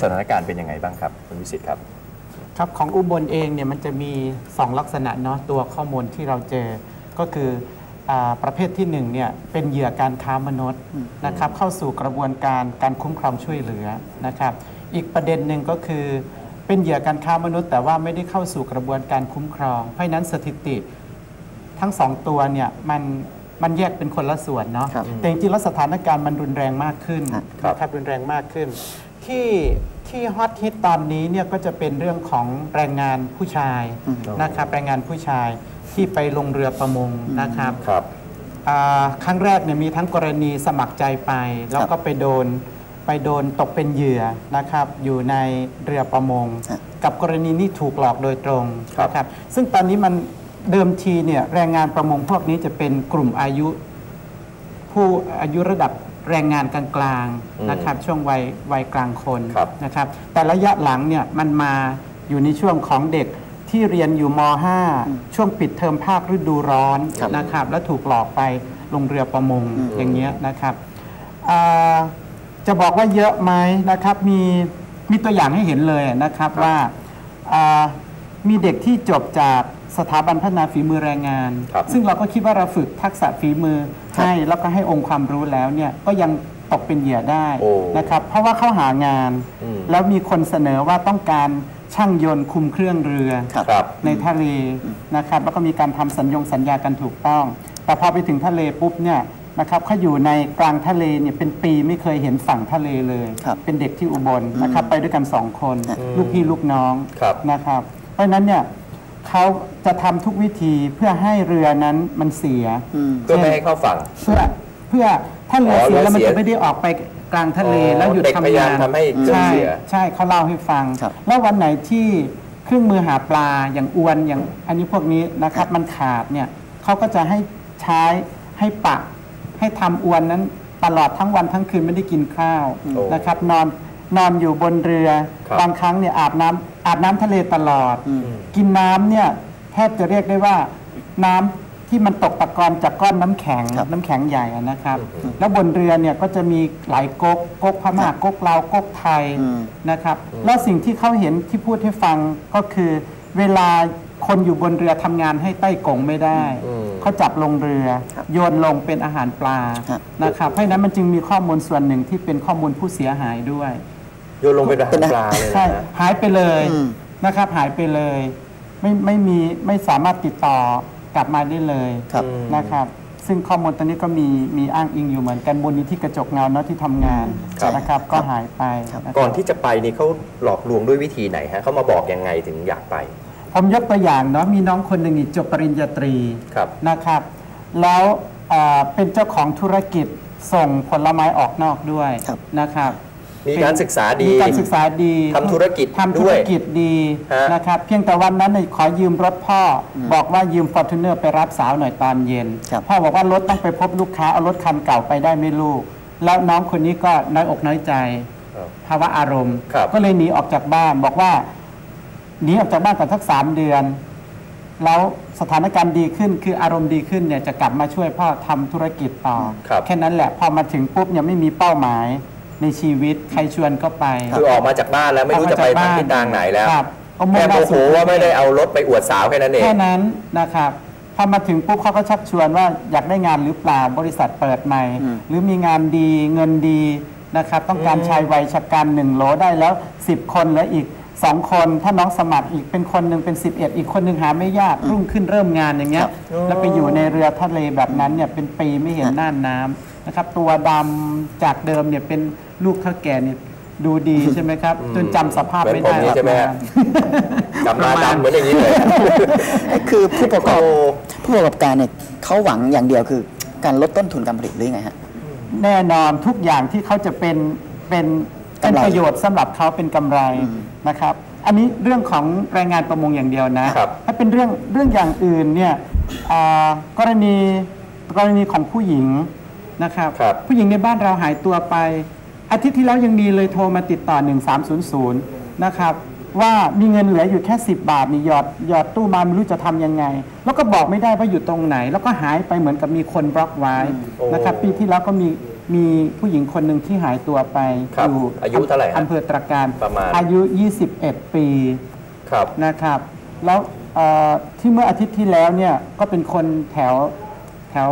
สถานการณ์เป็นยังไงบ้างครับคุณวิสิตครับ ครับของอุบลเองเนี่ยมันจะมี 2 ลักษณะเนาะตัวข้อมูลที่เราเจอ ก็คืออาประเภทที่1เนี่ยเป็นเหยื่อการค้ามนุษย์นะครับเข้าสู่กระบวนการการคุ้มครองช่วยเหลือนะครับ อีกประเด็นหนึ่งก็คือเป็นเหยื่อการค้ามนุษย์ แต่ว่าไม่ได้เข้าสู่กระบวนการคุ้มครอง เพราะฉะนั้นสถิติทั้งสองตัวเนี่ยมันมันแยกเป็นคนละส่วนเนาะครับแต่จริงๆแล้วสถานการณ์มันรุนแรงมากขึ้นครับนะครับรุนแรงมากขึ้น ที่ที่ฮอตฮิตตอนนี้เนี่ยก็จะเป็นเรื่องของแรงงานผู้ชายนะครับแรงงานผู้ชายที่ไปลงเรือประมงนะครับครับอ่าครั้งแรกเนี่ยมีทั้งกรณีสมัครใจไป แล้วก็ไปโดนไปโดนตกเป็นเหยื่อนะครับ อยู่ในเรือประมงครับกับกรณีนี้ถูกหลอกโดยตรงครับนะครับ ซึ่งตอนนี้มันเดิมทีเนี่ยแรงงานประมงพวกนี้จะเป็นกลุ่มอายุ ผู้อายุระดับ แรงงานกลางอืมๆนะครับช่วงวัยวัยกลางคนครับนะครับ แต่ระยะหลังเนี่ยมันมาอยู่ในช่วงของเด็กที่เรียนอยู่ม .5 ช่วงปิดเทอมภาคฤดูร้อนครับนะครับ แล้วถูกหลอกไปลงเรือประมงอืมอย่างเงี้ยนะครับอ่าจะบอกว่าเยอะไหมนะครับมีมีตัวอย่างให้เห็นเลยนะครับว่าอ่ามีเด็กที่จบจากสถาบันพัฒนาฝีมือแรงงานครับซึ่งเราก็คิดว่าเราฝึกทักษะฝีมือ ให้แล้วก็ให้องค์ความรู้แล้วเนี่ยก็ยังตกเป็นเหยื่อได้โอ้นะครับ เพราะว่าเขาหางานอืมแล้วมีคนเสนอว่าต้องการช่างยนต์คุมเครื่องเรือครับครับในทะเลนะครับแล้วก็มีการทำสัญญงสัญญากันถูกต้อง แต่พอไปถึงทะเลปุ๊บเนี่ยนะครับเขาอยู่ในกลางทะเลเนี่ยเป็นปีไม่เคยเห็นฝั่งทะเลเลยครับเป็นเด็กที่อุบลนะครับไปด้วยกันสองคนอืมลูกพี่ลูกน้องครับนะครับ เพราะฉะนั้นเนี่ย เขาจะทำทุกวิธีเพื่อให้เรือนั้นมันเสียอืมเพื่อไม่ให้เข้าฝั่ง เพื่อเพื่อถ้าเรืออ๋อเสียแล้วมันเรือเสียจะไม่ได้ออกไปกลางทะเลอ๋อแล้วหยุดเด็กทำพยายางามนทำให้เครื่องใช่เสีย ใช่เขาเล่าให้ฟัง ครับแล้ววันไหนที่เครื่องมือหาปลาอย่างอวนอย่างอันนี้พวกนี้นะครับมันขาดเนี่ยเขาก็จะให้ใช้ให้ปะให้ทำอวนนั้นตลอดทั้งวันทั้งคืนไม่ได้กินข้าวโอ้นะครับ นอนนอนอยู่บนเรือครับ บางครั้งเนี่ยอาบน้ำ อาบน้ำทะเลตลอดอืมกินน้ำเนี่ยแทบจะเรียกได้ว่าน้ำที่มันตกตะกอนจากก้อนน้ำแข็งครับน้ำแข็งใหญ่อะนะครับ แล้วบนเรือเนี่ยก็จะมีหลายก๊กก๊กพม่าก๊กลาวก๊กไทยอืมนะครับ แล้วสิ่งที่เขาเห็นที่พูดให้ฟังก็คือเวลาคนอยู่บนเรือทำงานให้ใต้กงไม่ได้อืมเขาจับลงเรือครับโยนลงเป็นอาหารปลาครับนะครับเพราะฉะนั้นมันจึงมีข้อมูลส่วนหนึ่งที่เป็นข้อมูลผู้เสียหายด้วย โยนลงเป็นอาหารปลาเลยใช่นะหายไปเลยอืม นะครับ หายไปเลย ไม่ไม่มีไม่สามารถติดต่อกลับมาได้เลยครับนะครับ ซึ่งข้อมูลตอนนี้ก็มีมีอ้างอิงอยู่เหมือนกันบนนี้ที่กระจกเงาเนาะที่ทำงานครับ นะครับ ก็หายไปครับ นะครับ ก่อนที่จะไปนี่เขาหลอกลวงด้วยวิธีไหนฮะเขามาบอกยังไงถึงอยากไปผมยกตัวอย่างเนาะมีน้องคนหนึ่งนี่จบปริญญาตรีครับ นะครับ แล้วอ่าเป็นเจ้าของธุรกิจส่งผลไม้ออกนอกด้วยครับ นะครับ มีการศึกษาดีมีการศึกษาดีทำธุรกิจทำธุด้รวยกิจดีฮะนะครับเพียงแต่วันนั้นเนี่ยขอยืมรถพ่ออบอกว่ายืมฟอร์จูเนอร์ไปรับสาวหน่อยตอนเย็นครับพ่อบอกว่ารถต้องไปพบลูกค้าเอารถคันเก่าไปได้ไม่ลูก แล้วน้องคนนี้ก็น้อยอกน้อยใจครับภาวะอารมณ์ครับก็เลยหนีออกจากบ้านบอกว่าหนีออกจากบ้านก่อนสักสามเดือน แล้วสถานการณ์ดีขึ้นคืออารมณ์ดีขึ้นเนี่ยจะกลับมาช่วยพ่อทำธุรกิจต่อครับแค่นั้นแหละพอมาถึงปุ๊บยังไม่มีเป้าหมาย ในชีวิตใครชวนก็ไปคือออกมาจากบ้านแล้วไม่รู้จะไปทางทิศทางไหนแล้วครับก็มุ่แค่งหโมน้าโหสู่ว่าไม่ได้เอารถไปอวดสาวแค่นั้นเองแค่นั้นนะครับพอมาถึงปุ๊บเขาก็ชักชวนว่าอยากได้งานหรือเปล่าบริษัทเปิดใหม่อืมหรือมีงานดีเงินดีนะครับ ต้องการอืมชายวัยชะกันหนึ่งโหลได้แล้ว 10 คนแล้วอีก2คนถ้าน้องสมัครอีกเป็นคนหนึ่งเป็น 11 อีกคนหนึ่งหาไม่ยากรุ่งขึ้นเริ่มงานอย่างเงี้คยรับแล้วไปอยู่ในเรือทะเลแบบนั้นเนี่ยเป็นปีไม่เห็นน่านน้ำนะครับตัวดำจากเดิมเนี่ยเป็น ลูกเท่าแก่เนี่ยดูดีใช่ไหมครับ จนจำสภาพไม่ได้เหมือนผมนี่ใช่ไหมฮะกลับมาดำเหมือนอย่างนี้เลย คือผู้ประกอบโอ้ผู้ประกอบการเนี่ยเขาหวังอย่างเดียวคือการลดต้นทุนการผลิตหรือไงฮะ แน่นอนทุกอย่างที่เขาจะเป็นเป็นเป็นกำไรประโยชน์สำหรับเขาเป็นกำไรนะครับ อันนี้เรื่องของแรงงานประมงอย่างเดียวนะ ครับ ถ้าเป็นเรื่องเรื่องอย่างอื่นเนี่ยอ่ากรณีกรณีของผู้หญิงนะครับ ครับ ผู้หญิงในบ้านเราหายตัวไป อาทิตย์ที่แล้วยังมีเลยโทรมาติดต่อ 1300 นะครับ ว่ามีเงินเหลืออยู่แค่ 10 บาทนี่หยอดหยอดตู้มาไม่รู้จะทำยังไง แล้วก็บอกไม่ได้ว่าอยู่ตรงไหน แล้วก็หายไปเหมือนกับมีคนบล็อกไว้โอ้นะครับ ปีที่แล้วก็มีมีผู้หญิงคนหนึ่งที่หายตัวไปครับอยู่อายุเท่าไหร่ฮะอำเภอตรการประมาณอายุ 21 ปีครับนะครับ แล้วเอ่อที่เมื่ออาทิตย์ที่แล้วเนี่ยก็เป็นคนแถวแถว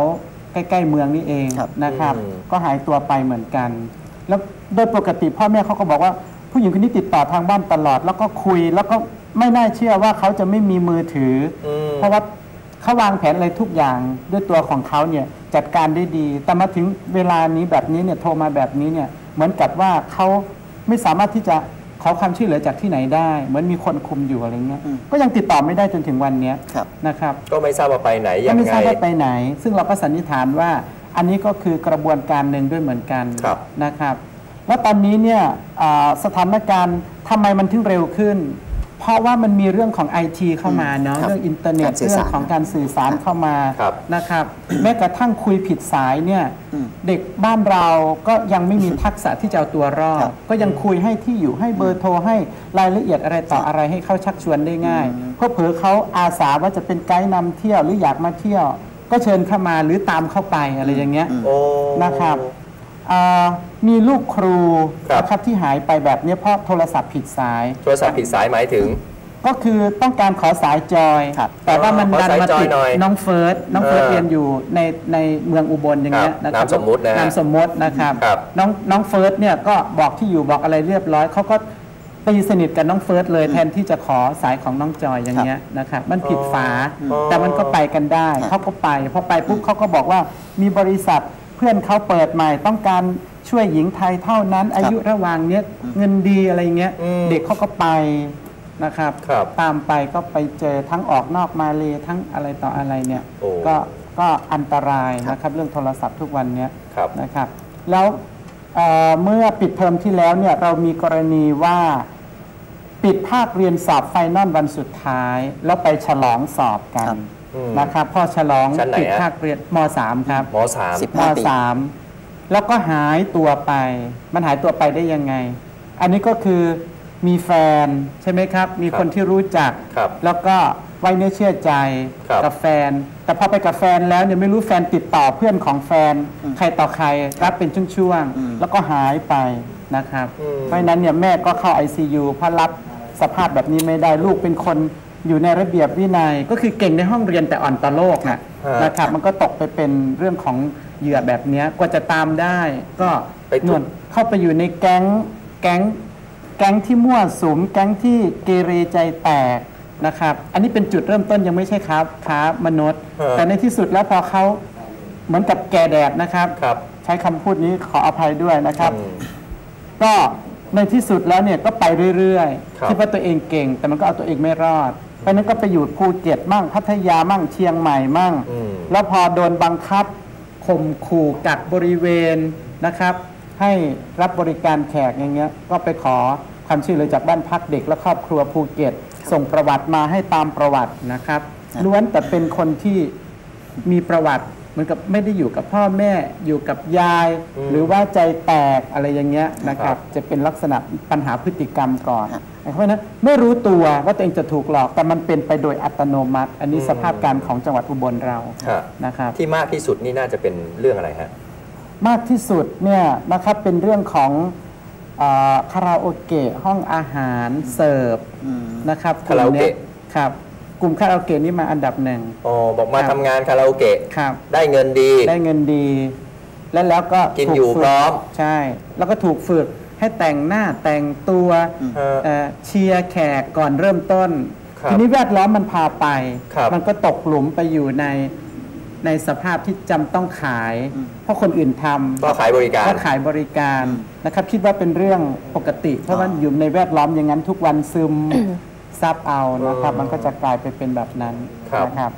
ใกล้ ๆ เมืองนี่เองครับนะครับอืมก็หายตัวไปเหมือนกัน แล้วโดยปกติพ่อแม่เขาก็บอกว่า ผู้หญิงคนนี้ติดต่อทางบ้านตลอด แล้วก็คุยแล้วก็ไม่น่าเชื่อว่าเขาจะไม่มีมือถืออมเพราะว่าเขาวางแผนอะไรทุกอย่างด้วยตัวของเขาเนี่ยจัดการได้ดี แต่มาถึงเวลานี้แบบนี้เนี่ยโทรมาแบบนี้เนี่ยเหมือนกับว่าเขาไม่สามารถที่จะขอความช่วยเหลือจากที่ไหนได้ เหมือนมีคนคุมอยู่อะไรเงี้ยอืมก็ยังติดต่อไม่ได้จนถึงวันเนี้ยครับนะครับ ก็ไม่ทราบว่าไปไหนยัก็งไม่ไงทราบว่าไปไหน ซึ่งเราก็สันนิษฐานว่า อันนี้ก็คือกระบวนการหนึ่งด้วยเหมือนกันครับนะครับ แล้วตอนนี้เนี่ยอ่าสถานการณ์ทำไมมันถึงเร็วขึ้น เพราะว่ามันมีเรื่องของไอทีเข้ามาเนาะครับเรื่องอินเทอร์เน็ตการสื่อเรื่อสางรของการสื่อสารเข้ามาครับนะครับ แม้กระทั่งคุยผิดสายเนี่ยอืมเด็กบ้านเราก็ยังไม่มีทักษะที่จะเอาตัวรอครัดบก็ยังคุยให้ที่อยู่ให้เบอร์โทรให้รายละเอียดอะไรต่ออะไรให้เขาชักชวนได้ง่ายเพราะเผลอเขาอาสาว่าจะเป็นไกด์นำเที่ยวหรืออยากมาเที่ยว ก็เชิญเข้ามาหรือตามเข้าไปอะไรอย่างเงี้ยโอ้ นะครับอ่ามีลูกครูครับ นะครับที่หายไปแบบเนี้ยเพราะโทรศัพท์ผิดสาย โทรศัพท์ผิดสายหมายถึง ก็คือต้องการขอสายจอย ครับแต่ว่ามันขอดันสายมาจอยติดหน่อยน้องเฟิร์สน้องเฟิร์สเออเรียนอยู่ในในเมืองอุบลอย่างเงี้ยครับนะครับนามสมมุตินะฮะนามสมมตินะครับครับน้องน้องเฟิร์สเนี่ยก็บอกที่อยู่บอกอะไรเรียบร้อยเขาก็ ตีสนิทกับน้องเฟิร์สเลยแทนที่จะขอสายของน้องจอยอย่างเงี้ยนะครับมันผิดฝาอ๋อแต่มันก็ไปกันได้ครับเขาก็ไปพอไปปุ๊บเขาก็บอกว่ามีบริษัทเพื่อนเขาเปิดใหม่ต้องการช่วยหญิงไทยเท่านั้น อายุระหว่างเนี้ยเงินดีอะไรเงี้ยอืมเด็กเขาก็ไปนะครับครับ ตามไปก็ไปเจอทั้งออกนอกมาเลยทั้งอะไรต่ออะไรเนี่ยโอ้ก็ก็อันตรายนะครับเรื่องโทรศัพท์ทุกวันเนี้ยครับนะครับ แล้วเอ่อเมื่อปิดเทอมที่แล้วเนี่ยเรามีกรณีว่า ปิดภาคเรียนสอบไฟนอลวันสุดท้าย แล้วไปฉลองสอบกัครันบอืมนะครับพอฉลองชั้นไหนปิดฮะภาคเรียนมสามครับหมอสาม สิบมสามแล้วก็หายตัวไป มันหายตัวไปได้ยังไง อันนี้ก็คือมีแฟนใช่ไหมครับ มีครับคนที่รู้จัก ครับแล้วก็ไว้เนื้อเชื่อใจครับ กับแฟน แต่พอไปกับแฟนแล้วเนี่ยไม่รู้แฟนติดต่อเพื่อนของแฟน ใครต่อใครรับเป็นช่วงอืมๆแล้วก็หายไปนะครับอืมเพราะฉะนั้นเนี่ยแม่ก็เข้า ICU เพราะรับ สภาพแบบนี้ไม่ได้ลูกเป็นคนอยู่ในระเบียบวินัย ก็คือเก่งในห้องเรียนแต่อ่อนต่อโลกนะฮะนะครับมันก็ตกไปเป็นเรื่องของเหยื่อแบบเนี้ยกว่าจะตามได้ ก็ไปถูกนวลเข้าไปอยู่ในแก๊งแก๊งแก๊งที่มั่วสุมแก๊งที่เกเรใจแตกนะครับ อันนี้เป็นจุดเริ่มต้นยังไม่ใช่ครับค้ามนุษย์ฮะแต่ในที่สุดแล้วพอเขาเหมือนกับแก่แดดนะครับครับใช้คำพูดนี้ขออภัยด้วยนะครับอืมก็ ในที่สุดแล้วเนี่ยก็ไปเรื่อยครับๆคิดว่าตัวเองเก่ง แต่มันก็เอาตัวเองไม่รอดเพราะฉะนั้นก็ไปอยู่ภูเก็ตมั่งพัทยามั่งเชียงใหม่มั่งอืมแล้วพอโดนบังคับข่มขู่กักบริเวณนะครับ ให้รับบริการแขกอย่างเงี้ยก็ไปขอความช่วยเหลือจากบ้านพักเด็กและครอบครัวภูเก็ต ส่งประวัติมาให้ตามประวัตินะครับครับล้วนแต่เป็นคนที่มีประวัติเห มือนกับไม่ได้อยู่กับพ่อแม่อยู่กับยายอืมหรือว่าใจแตกอะไรอย่างเงี้ยนะคครัรับบจะเป็นลักษณะปัญหาพฤติกรรมก่อนเพราะฉะนั้นไม่รู้ตัวว่าตัวเองจะถูกหลอก แต่มันเป็นไปโดยอัตโนมัติ อันนี้สภาพการของจังหวัดอุบลเราฮะนะครับที่มากที่สุดนี่น่าจะเป็นเรื่องอะไรฮะมากที่สุดเนี่ยนะครับเป็นเรื่องของเอ่อคาราโอเกะห้องอาหารเสิร์ฟอืมนะครับคาราโอเกะลุ่มนี้ยครับ กลุ่มคาราโอเกะนี่มาอันดับหนึ่งอ๋อบอกมาครับทำงานคาราโอเกะครับ ได้เงินดี ได้เงินดี แล้วแล้วก็กินถูอยู่ฝึพร้อม ใช่ แล้วก็ถูกฝึกให้แต่งหน้าแต่งตัวฮะเอ่อเชียร์แขกก่อนเริ่มต้น ครับทีนี้แวดล้อมมันพาไป ครับ มันก็ตกหลุมไปอยู่ในในสภาพที่จำต้องขายเพราะคนอื่นทำ ก็ขายบริการ ก็ขายบริการนะครับคิดว่าเป็นเรื่องปกติ เพราะว่าอยู่ในแวดล้อมอย่างนั้นทุกวันซึม ซับเอานะครับอืมมันก็จะกลายไปเป็นแบบนั้นครับนะครับ